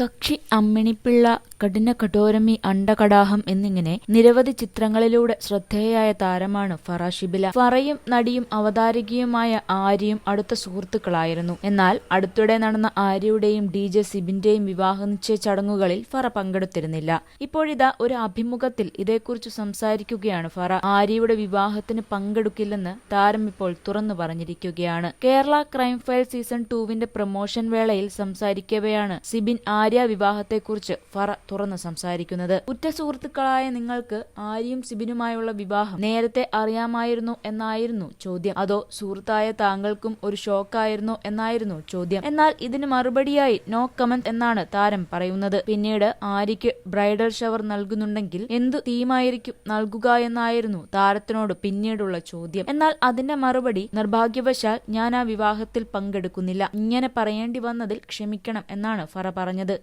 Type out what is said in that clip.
കക്ഷി അമ്മിണിപ്പിള്ള കഠിന കഠോരമി അണ്ടകടാഹം എന്നിങ്ങനെ നിരവധി ചിത്രങ്ങളിലൂടെ ശ്രദ്ധേയായ താരമാണ് ഫറ ഷിബില. ഫറയും നടിയും അവതാരകയുമായ ആര്യയും അടുത്ത സുഹൃത്തുക്കളായിരുന്നു. എന്നാൽ അടുത്തിടെ നടന്ന ആര്യയുടെയും ഡി ജെ സിബിന്റെയും വിവാഹ നിശ്ചയ ചടങ്ങുകളിൽ ഫറ പങ്കെടുത്തിരുന്നില്ല. ഇപ്പോഴിതാ ഒരു അഭിമുഖത്തിൽ ഇതേക്കുറിച്ച് സംസാരിക്കുകയാണ് ഫറ. ആര്യയുടെ വിവാഹത്തിന് പങ്കെടുക്കില്ലെന്ന് താരം ഇപ്പോൾ തുറന്നു പറഞ്ഞിരിക്കുകയാണ്. കേരള ക്രൈം ഫയൽ സീസൺ ടൂവിന്റെ പ്രൊമോഷൻ വേളയിൽ സംസാരിക്കവെയാണ് സിബിൻ ആര്യ വിവാഹത്തെക്കുറിച്ച് ഫറ തുറന്നു സംസാരിക്കുന്നത്. ഉറ്റ സുഹൃത്തുക്കളായ നിങ്ങൾക്ക് ആര്യയും സിബിനുമായുള്ള വിവാഹം നേരത്തെ അറിയാമായിരുന്നു എന്നായിരുന്നു ചോദ്യം. അതോ സുഹൃത്തായ താങ്കൾക്കും ഒരു ഷോക്കായിരുന്നോ എന്നായിരുന്നു ചോദ്യം. എന്നാൽ ഇതിന് മറുപടിയായി നോ കമന്റ് എന്നാണ് താരം പറയുന്നത്. പിന്നീട് ആര്യയ്ക്ക് ബ്രൈഡൽ ഷവർ നൽകുന്നുണ്ടെങ്കിൽ എന്തു തീമായിരിക്കും നൽകുക എന്നായിരുന്നു താരത്തിനോട് പിന്നീടുള്ള ചോദ്യം. എന്നാൽ അതിന്റെ മറുപടി നിർഭാഗ്യവശാൽ ഞാൻ ആ വിവാഹത്തിൽ പങ്കെടുക്കുന്നില്ല. ഇങ്ങനെ പറയേണ്ടി വന്നതിൽ ക്ഷമിക്കണം എന്നാണ് ഫറ പറഞ്ഞത്.